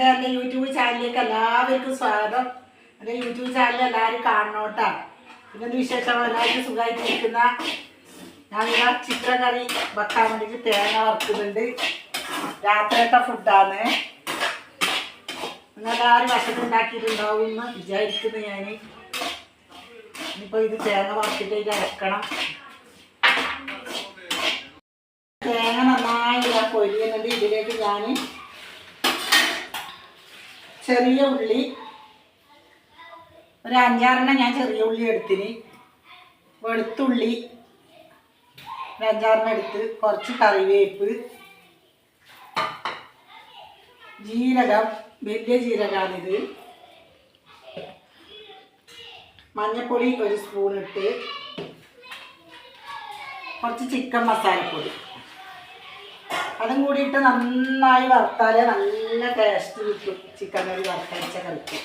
എന്റെ എന്റെ യൂട്യൂബ് ചാനലിലേക്ക് എല്ലാവർക്കും സ്വാഗതം. എന്റെ യൂട്യൂബ് ചാനൽ എല്ലാവരും കാണണോട്ടാ. ഇന്നത്തെ വിശേഷം? എല്ലാവർക്കും സുഖമായിട്ടിരിക്കുന്ന? ഞാനിതാ ചിക്കൻ കറി വെക്കാൻ വേണ്ടിയിട്ട് തേങ്ങ വറുക്കുന്നുണ്ട്. രാത്രിയത്തെ ഫുഡാണ്. നിങ്ങളെല്ലാവരും ഭക്ഷണം ഉണ്ടാക്കിയിട്ടുണ്ടാവും എന്ന് വിചാരിക്കുന്നു ഞാൻ ഇനിയിപ്പോൾ ഇത് തേങ്ങ വറുത്തിട്ട് ഇത് അരക്കണം. തേങ്ങ നന്നായി പൊരിയുന്നുണ്ട്. ഇതിലേക്ക് ഞാൻ ചെറിയ ഉള്ളി. ഒരു അഞ്ചാറെണ്ണം ഞാൻ ചെറിയ ഉള്ളി എടുത്തിന്. വെളുത്തുള്ളി. ഒരു അഞ്ചാറെണ്ണം എടുത്ത് കുറച്ച് കറിവേപ്പ്. ജീരകം. വലിയ ജീരകമാണിത്. മഞ്ഞൾപ്പൊടി ഒരു സ്പൂൺ ഇട്ട്. കുറച്ച് ചിക്കൻ മസാലപ്പൊടി. അതും കൂടിയിട്ട് നന്നായി വറുത്താലേ നല്ല ടേസ്റ്റ് കിട്ടും. ചിക്കൻ കറി വറുത്തരച്ച കറിക്ക്.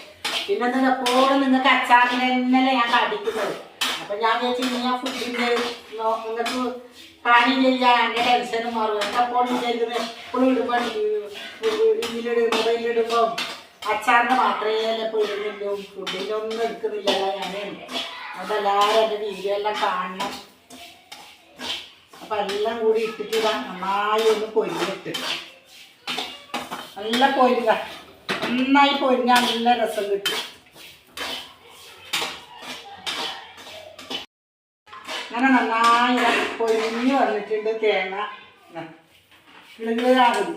പിന്നെ നിങ്ങൾ എപ്പോഴും നിങ്ങൾക്ക് അച്ചാറിന് തന്നെയല്ലേ ഞാൻ കടിക്കുന്നത് അപ്പം ഞാൻ വിചാരിച്ചു ഞാൻ ഫുഡിന്റെ നിങ്ങൾക്ക് ചെയ്യാൻ എന്റെ ടെൻഷനും മാറും. എന്റെ എപ്പോഴും വിചാരിക്കുന്നത്? എപ്പോഴും ഇടുമ്പോൾ ഇതിലിടും മൊബൈലിടുമ്പോൾ അച്ചാറിന് മാത്രമേ ഇപ്പോൾ ഇടുന്നുള്ളൂ? ഫുഡിന്റെ ഒന്നും എടുക്കുന്നില്ലല്ലോ ഞാൻ അതെല്ലാവരും എന്റെ വീഡിയോ എല്ലാം കാണണം. അപ്പം എല്ലാം കൂടി ഇട്ടിട്ട് ഇതാ നന്നായി ഒന്ന് പൊരിഞ്ഞിട്ട്. നല്ല പൊരിക നന്നായി പൊരിഞ്ഞാൽ നല്ല രസം കിട്ടും. അങ്ങനെ നന്നായി പൊരിഞ്ഞ് വന്നിട്ടുണ്ട് തേങ്ങ. കിളുകിളാകും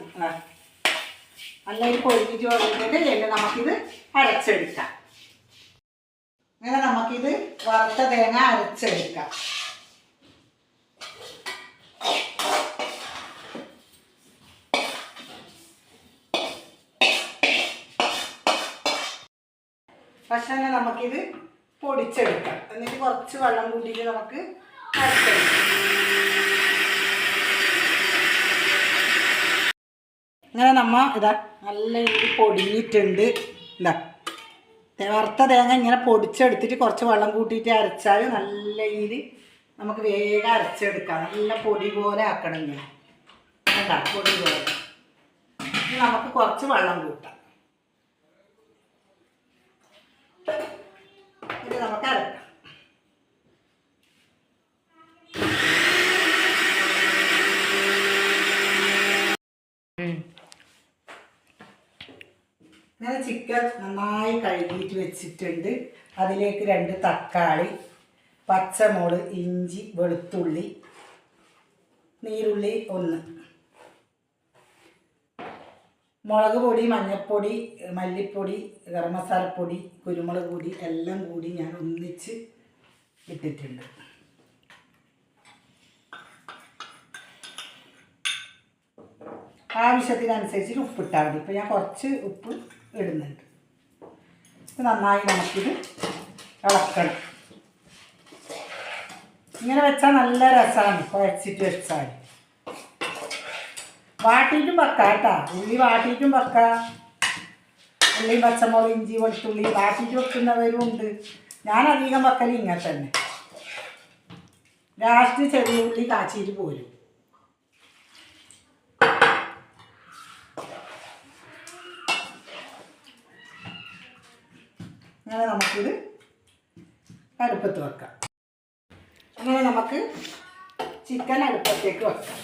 നല്ല ഒരു പൊരിഞ്ഞിട്ട് വന്നിട്ടുണ്ട്. എന്നിട്ട് നമുക്കിത് അരച്ചെടുക്കാം. അങ്ങനെ നമുക്കിത് വറുത്ത തേങ്ങ അരച്ചെടുക്കാം. പക്ഷേ നമുക്കിത് പൊടിച്ചെടുക്കാം. എന്നിട്ട് കുറച്ച് വെള്ളം കൂട്ടിയിട്ട് നമുക്ക് അങ്ങനെ നമ്മ ഇതാ നല്ല രീതിയിൽ പൊടിഞ്ഞിട്ടുണ്ട്. ഇതാ. വറുത്ത തേങ്ങ ഇങ്ങനെ പൊടിച്ചെടുത്തിട്ട് കുറച്ച് വെള്ളം കൂട്ടിയിട്ട് അരച്ചാൽ നല്ല രീതിയിൽ നമുക്ക് വേഗം അരച്ചെടുക്കാം. നല്ല പൊടി പോലെ ആക്കണം ഇങ്ങനെ. പൊടി പോലെ. നമുക്ക് കുറച്ച് വെള്ളം കൂട്ടാം. ചിക്കൻ നന്നായി കഴുകിയിട്ട് വെച്ചിട്ടുണ്ട്. അതിലേക്ക് രണ്ട് തക്കാളി പച്ചമുളക് ഇഞ്ചി വെളുത്തുള്ളി നീരുള്ളി ഒന്ന്. മുളക് പൊടി മഞ്ഞൾപ്പൊടി മല്ലിപ്പൊടി ഗരം മസാലപ്പൊടി കുരുമുളക് പൊടി എല്ലാം കൂടി ഞാൻ ഒന്നിച്ച് ഇട്ടിട്ടുണ്ട്. ആവശ്യത്തിനനുസരിച്ച് ഉപ്പിട്ടാൽ മതി. ഇപ്പം ഞാൻ കുറച്ച് ഉപ്പ് ഇടുന്നുണ്ട്. നന്നായി നമുക്കിത് ഇളക്കണം. ഇങ്ങനെ വെച്ചാൽ നല്ല രസമാണ് കുഴച്ചിട്ട് വെച്ചാൽ വാട്ടിയിട്ടും വെക്കാം കേട്ടോ. ഉള്ളി വാട്ടിയിട്ടും വെക്കാം. ഉള്ളി പച്ചമുളക് ഇഞ്ചി വെളുത്തുള്ളി വാട്ടിയിട്ട് വെക്കുന്നവരും ഉണ്ട് ഞാൻ അധികം വെക്കൽ ഇങ്ങനെ തന്നെ. ലാസ്റ്റ് ചെറിയ ഉള്ളി കാച്ചിട്ട് പോരും അങ്ങനെ നമുക്കിത് അടുപ്പത്ത് വെക്കാം. അങ്ങനെ നമുക്ക് ചിക്കൻ അടുപ്പത്തേക്ക് വെക്കാം.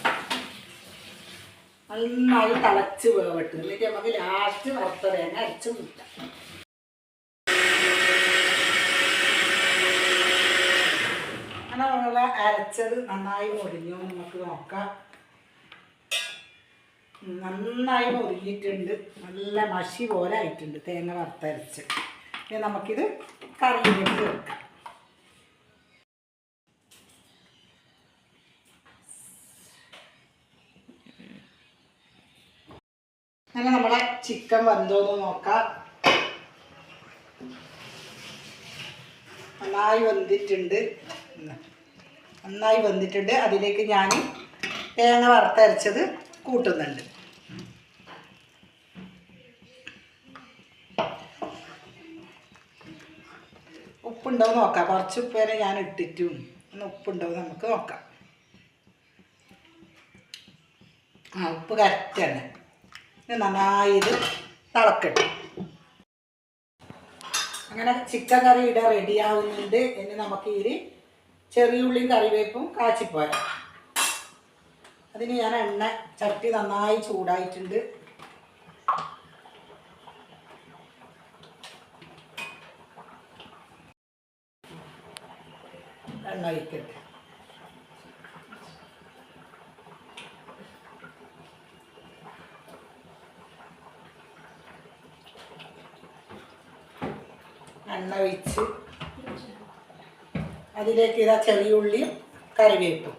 നന്നായി തിളച്ച് വേവട്ട്. എന്നിട്ട് നമുക്ക് ലാസ്റ്റ് വറുത്ത തേങ്ങ അരച്ച് കൂട്ടാം അങ്ങനെ നമ്മൾ അരച്ചത് നന്നായി മുറിഞ്ഞു നമുക്ക് നോക്കാം. നന്നായി മുറിഞ്ഞിട്ടുണ്ട് നല്ല മഷി പോലെ ആയിട്ടുണ്ട് തേങ്ങ വറുത്തരച്ച്. നമുക്കിത് കറിയിലേക്ക് വെക്കാം. അങ്ങനെ നമ്മളെ ചിക്കൻ വെന്തോന്ന് നോക്കാം. നന്നായി വെന്തിട്ടുണ്ട്. നന്നായി വെന്തിട്ടുണ്ട്. അതിലേക്ക് ഞാൻ തേങ്ങ വറുത്തരച്ചത് കൂട്ടുന്നുണ്ട്. ഉപ്പുണ്ടോ നോക്കാം. കുറച്ച് ഉപ്പ് വരെ ഞാൻ ഇട്ടിട്ടും. ഒന്ന് ഉപ്പുണ്ടോ നമുക്ക് നോക്കാം. ആ ഉപ്പ് കറക്റ്റ് ഇത് നന്നായി ഇത് തിളക്കട്ടെ. അങ്ങനെ ചിക്കൻ കറി ഇവിടെ റെഡിയാവുന്നുണ്ട് ഇനി നമുക്ക് ഇതിൽ ചെറിയ ഉള്ളിയും കറിവേപ്പും കാച്ചിപ്പോരാം അതിന് ഞാൻ എണ്ണ ചട്ടി നന്നായി ചൂടായിട്ടുണ്ട്. എണ്ണ ഒഴിക്കട്ടെ. എണ്ണ ഒഴിച്ച് അതിലേക്ക് ഇതാ ചെറിയ ഉള്ളിയും കറിവേപ്പും.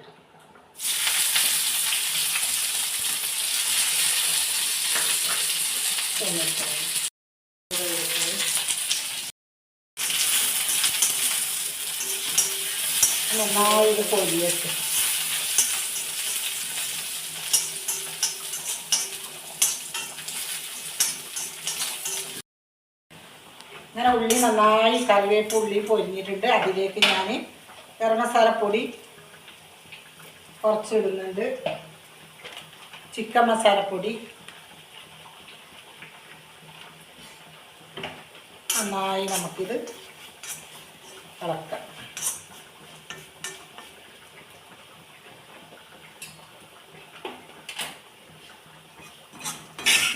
നന്നായി ഇത് പൊരിയട്ടെ അങ്ങനെ ഉള്ളി നന്നായി കറിവേപ്പ് ഉള്ളി പൊരിഞ്ഞിട്ടുണ്ട്. അതിലേക്ക് ഞാൻ ഗരം മസാലപ്പൊടി കുറച്ച് ഇടുന്നുണ്ട് ചിക്കൻ മസാലപ്പൊടി നന്നായി നമുക്കിത് ഇളക്കാം.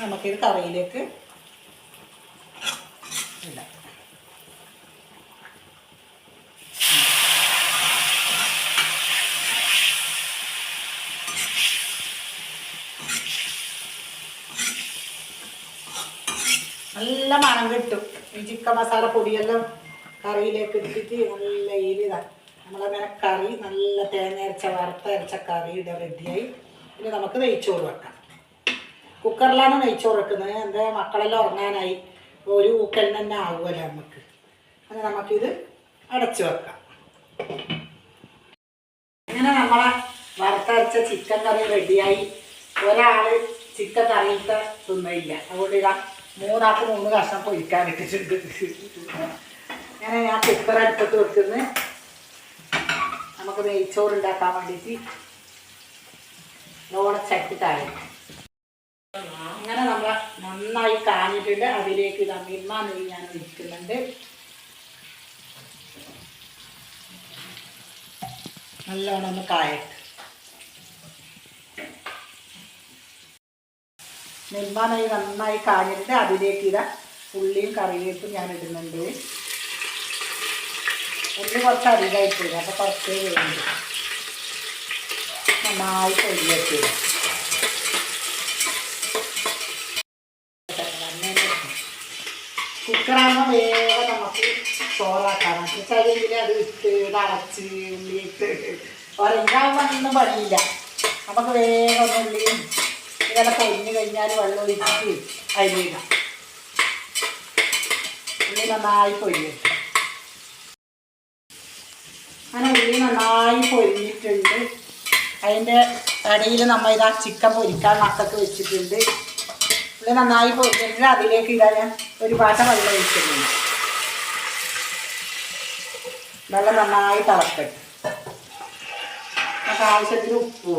നമുക്കിത് കറിയിലേക്ക് ഇടാം നല്ല മണം കിട്ടും. ഈ ചിക്കൻ മസാല പൊടിയെല്ലാം കറിയിലേക്ക് ഇട്ടിട്ട് നല്ല ഇലിതാ നമ്മളങ്ങനെ കറി നല്ല തേങ്ങ അരച്ച വറുത്ത അരച്ച കറി ഇവിടെ റെഡിയായി. ഇനി നമുക്ക് നെയ്ച്ചോറ് വെക്കാം. കുക്കറിലാണ് നെയ്ച്ചോറ് വെക്കുന്നത്. എന്റെ മക്കളെല്ലാം ഉറങ്ങാനായി. ഒരു ഊക്കലിന് തന്നെ ആകുമല്ലോ നമുക്ക്. അങ്ങനെ നമുക്കിത് അടച്ചു വെക്കാം. അങ്ങനെ നമ്മളെ വറുത്തരച്ച ചിക്കൻ കറി റെഡിയായി. ഒരാൾ ചിക്കൻ കറിയിട്ട് തിന്നില്ല അതുകൊണ്ട് ഇതാ മൂന്നാൾക്ക് മൂന്ന് കഷ്ണം പൊരിക്കാൻ ഇട്ടിട്ടുണ്ട് അങ്ങനെ ഞാൻ കുക്കർ അടുപ്പത്ത് വെക്കുന്നു നമുക്ക് നെയ്ച്ചോറ് ഉണ്ടാക്കാൻ വേണ്ടിയിട്ട് ലോണച്ചട്ടി താഴെ അങ്ങനെ നമ്മൾ നന്നായി കാഞ്ഞിട്ടുണ്ട്. അതിലേക്ക് ഇതാ മിൽമ നെയ്യ് ഞാൻ ഒഴിക്കുന്നുണ്ട്. നല്ലോണം ഒന്ന് കായട്ട്. മിൽമ നെയ്യ് നന്നായി കാഞ്ഞിട്ട് അതിലേക്ക് ഇതാ ഉള്ളിയും കറിവേപ്പും ഞാൻ ഇടുന്നുണ്ട്. ഉള്ളി കുറച്ച് അധികമായിട്ട് അപ്പൊ കുറച്ചേ വേണ്ടി നന്നായി പൊരിയൊക്കെ കുക്കറാകുമ്പോൾ വേഗം നമുക്ക് ചോറാക്കാം മറ്റേ അത് ഇട്ട് തിളച്ച് ഉള്ളിയിട്ട് പണിയില്ല. നമുക്ക് വേഗം ഉള്ളിയും ഇതെല്ലാം കഴിഞ്ഞാൽ വെള്ളം ഒഴിച്ചിട്ട് അരിയിടാം. ഉള്ളി നന്നായി പൊരിയും അങ്ങനെ ഉള്ളി നന്നായി പൊരിഞ്ഞിട്ടുണ്ട്. അതിന്റെ ഇടയിൽ നമ്മൾ ഇതാ ചിക്കൻ പൊരിക്കാൻ മക്കൾക്ക് വെച്ചിട്ടുണ്ട്. ഉള്ളി നന്നായി പൊരിഞ്ഞിട്ട് അതിലേക്ക് ഇതാ ഞാൻ ഒരു പാട്ട വെള്ളം ഒഴിച്ചിട്ടുണ്ട് വെള്ളം നന്നായി തിളക്കട്ടെ അപ്പം ആവശ്യത്തിന് ഉപ്പ്.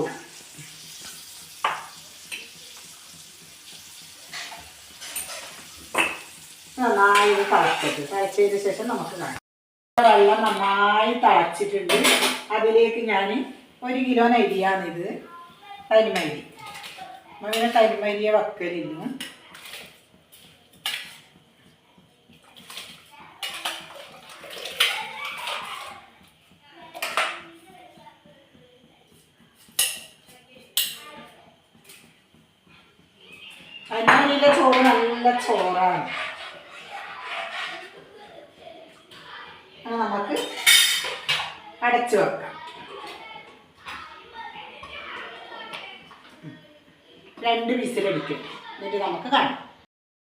നന്നായി ഇത് തിളക്കട്ടെ. തിളച്ചതിന് ശേഷം നമുക്ക് കാണാം. വെള്ളം നന്നായി തിളച്ചിട്ടുണ്ട്. അതിലേക്ക് ഞാൻ ഒരു കിലോ നരിയാണിത് കരിമരി അങ്ങനെ കരിമരിയ വെക്കലില്ല. കരിമരിയിലെ ചോറ് നല്ല ചോറാണ്. രണ്ട് വിസിലടിക്കും. എന്നിട്ട് നമുക്ക് കാണാം.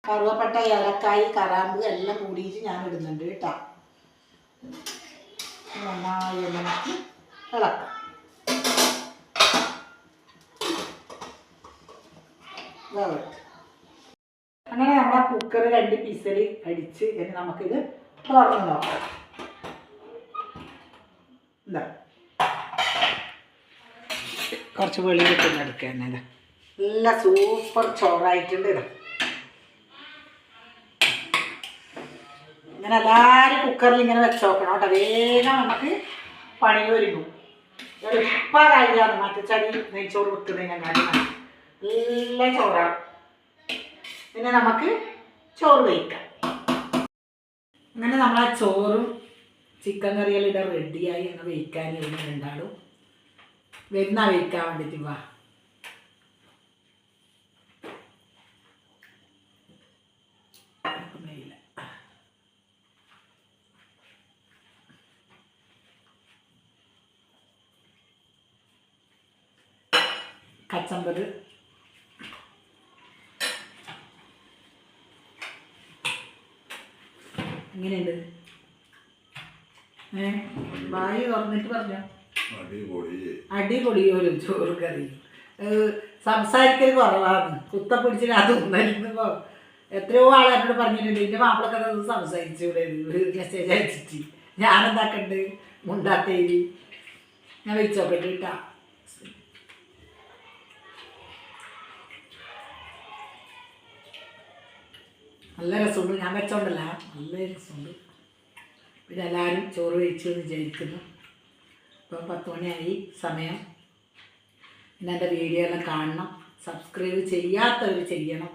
കറുവപ്പട്ട ഏലക്കായി കറാമ്പ് എല്ലാം കൂടിയിട്ട് ഞാൻ ഇടുന്നുണ്ട് കേട്ടോ. നന്നായി നമുക്ക് ഇളക്കാം. അങ്ങനെ നമ്മളെ കുക്കർ രണ്ട് പിസലി അടിച്ച് ഇനി നമുക്കിത് തുറന്ന് നോക്കാം. എന്താ കുറച്ച് വെളിയിലിട്ടൊന്ന് എടുക്കാൻ ഇതാ. നല്ല സൂപ്പർ ചോറായിട്ടുണ്ട് ഇതാ. ഇങ്ങനെ എല്ലാവരും കുക്കറിൽ ഇങ്ങനെ വെച്ച് നോക്കണം കേട്ടോ. വേഗം നമുക്ക് പണി ഒരുങ്ങും. എളുപ്പ കാര്യമാണ് മറ്റേ ചടി നെയ്ച്ചോറ് വെക്കുന്നതിനെക്കാട്ടി നല്ല ചോറാണ് പിന്നെ നമുക്ക് ചോറ് വയ്ക്കാം അങ്ങനെ നമ്മൾ ആ ചോറും ചിക്കൻ കറിയെല്ലാം റെഡിയായി ഒന്ന് വയ്ക്കാൻ രണ്ടാളും വരുന്ന വയ്ക്കാൻ വേണ്ടിയിട്ട് വാ. കച്ചമ്പർ എങ്ങനെയുണ്ട്? ഏ വായി തുറന്നിട്ട് പറഞ്ഞോ. അടിപൊളി. ചോറ് കറി. സംസാരിക്കൽ കുറവാണ്. കുത്ത പിടിച്ചിട്ട് അത് എത്രയോ ആൾ എന്നോട് പറഞ്ഞിട്ടുണ്ട് എന്റെ മാപ്പിളൊക്കെ അത് ഇവിടെ മെസ്സേജ് അയച്ചിട്ട്. ഞാനെന്താക്കണ്ട്? മുണ്ടാത്തേരി. ഞാൻ വെച്ചോക്കട്ടെ കേട്ടാ. നല്ല രസമുണ്ട്. ഞാൻ വെച്ചോണ്ടല്ല നല്ല രസമുണ്ട്. പിന്നെ എല്ലാവരും ചോറ് കഴിച്ചു എന്ന് വിചാരിക്കുന്നു. ഇപ്പം പത്ത് മണിയായി സമയം. പിന്നെ എന്റെ വീഡിയോ എല്ലാം കാണണം. സബ്സ്ക്രൈബ് ചെയ്യാത്തവർ ചെയ്യണം.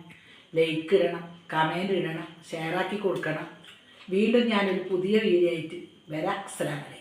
ലൈക്ക് ഇടണം കമന്റ് ഇടണം ഷെയറാക്കി കൊടുക്കണം. വീണ്ടും ഞാനൊരു പുതിയ വീഡിയോ ആയിട്ട് വരാം. അസ്സലാമലൈക്കും